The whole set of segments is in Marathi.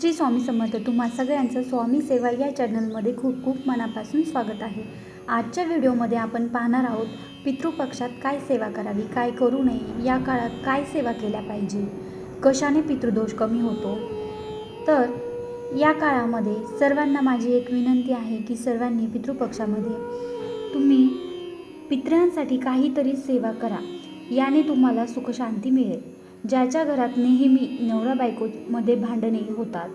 श्री स्वामी समर्थ. तुम्हा सगळ्यांचं स्वामी सेवा या चॅनलमध्ये खूप खूप मनापासून स्वागत आहे. आजच्या व्हिडिओमध्ये आपण पाहणार आहोत पितृपक्षात काय सेवा करावी काय करू नये या काळात काय सेवा केल्या पाहिजे कशाने पितृदोष कमी होतो? तर या काळामध्ये सर्वांना माझी एक विनंती आहे की सर्वांनी पितृपक्षामध्ये तुम्ही पितरांसाठी काहीतरी सेवा करा याने तुम्हाला सुखशांती मिळेल. ज्याच्या घरात नेहमी नवरा बायकोमध्ये भांडणे होतात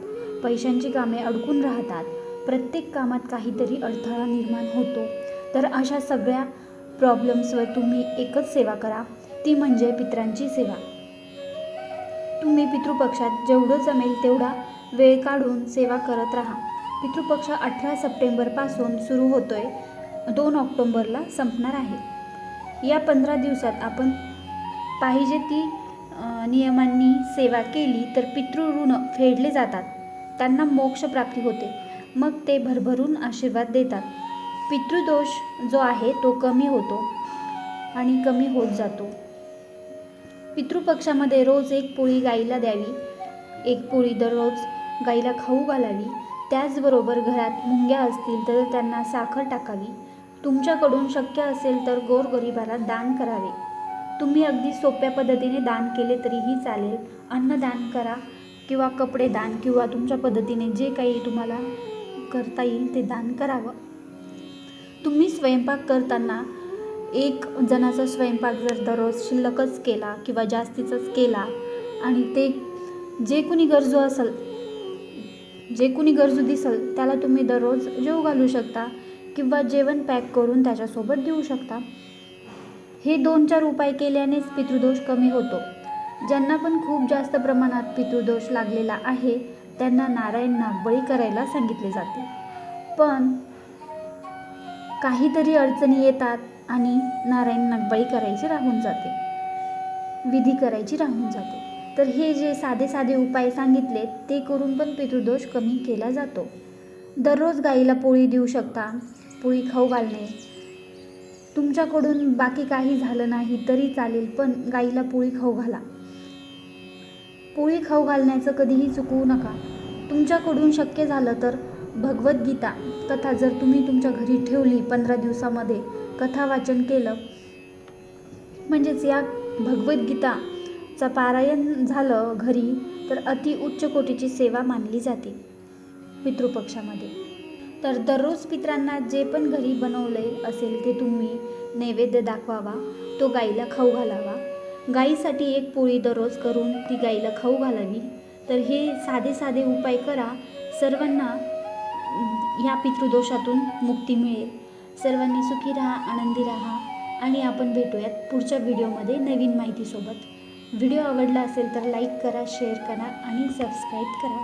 पैशांची कामे अडकून राहतात प्रत्येक कामात काहीतरी अडथळा निर्माण होतो तर अशा सगळ्या प्रॉब्लेम्सवर तुम्ही एकच सेवा करा ती म्हणजे पितरांची सेवा. तुम्ही पितृपक्षात जेवढं जमेल तेवढा वेळ काढून सेवा करत राहा. पितृपक्ष अठरा सप्टेंबरपासून सुरू होतोय दोन ऑक्टोंबरला संपणार आहे. या पंधरा दिवसात आपण पाहिजे ती नियमांनी सेवा केली तर पितृऋण फेडले जातात. त्यांना मोक्षप्राप्ती होते. मग ते भरभरून आशीर्वाद देतात. पितृदोष जो आहे तो कमी होतो आणि कमी होत जातो. पितृपक्षामध्ये रोज एक पोळी गाईला द्यावी. एक पोळी दररोज गाईला खाऊ घालावी. त्याचबरोबर घरात मुंग्या असतील तर त्यांना साखर टाकावी. तुमच्याकडून शक्य असेल तर गोरगरिबाला दान करावे. तुम्ही अगदी सोप्या पद्धतीने दान केले तरीही चालेल. अन्नदान करा किंवा कपडे दान किंवा तुमच्या पद्धतीने जे काही तुम्हाला करता येईल ते दान करावं. तुम्ही स्वयंपाक करताना एक जणाचा स्वयंपाक जर दररोज शिल्लकच केला किंवा जास्तीचाच केला आणि ते जे कुणी गरजू असेल जे कुणी गरजू दिसेल त्याला तुम्ही दररोज जेव घालू शकता किंवा जेवण पॅक करून त्याच्यासोबत देऊ शकता. हे दोन चार उपाय केल्यानेच पितृदोष कमी होतो. ज्यांना पण खूप जास्त प्रमाणात पितृदोष लागलेला आहे त्यांना नारायण नागबळी करायला सांगितले जाते. पण काहीतरी अडचणी येतात आणि नारायण नागबळी करायची राहून जाते. विधी करायची राहून जाते. तर हे जे साधे साधे उपाय सांगितले ते करून पण पितृदोष कमी केला जातो. दररोज गाईला पोळी देऊ शकता पोळी खाऊ घालणे तुमच्याकडून बाकी काही झालं नाही तरी चालेल पण गाईला पोळी खाऊ घाला. पोळी खाऊ घालण्याचं कधीही चुकवू नका. तुमच्याकडून शक्य झालं तर भगवद्गीता कथा जर तुम्ही तुमच्या घरी ठेवली पंधरा दिवसामध्ये कथा वाचन केलं. म्हणजेच या भगवद्गीताचं पारायण झालं घरी तर अति उच्च कोटीची सेवा मानली जाते पितृपक्षामध्ये. तर दररोज पित्रांना जे पण घरी बनवले असेल ते तुम्ही नैवेद्य दाखवावा तो गाईला खाऊ घालावा. गाईसाठी एक पोळी दररोज करून ती गाईला खाऊ घालावी. तर हे साधे साधे उपाय करा. सर्वांना ह्या पितृदोषातून मुक्ती मिळेल. सर्वांनी सुखी राहा आनंदी राहा आणि आपण भेटूयात पुढच्या व्हिडिओमध्ये नवीन माहितीसोबत. व्हिडिओ आवडला असेल तर लाईक करा शेअर करा आणि सबस्क्राईब करा.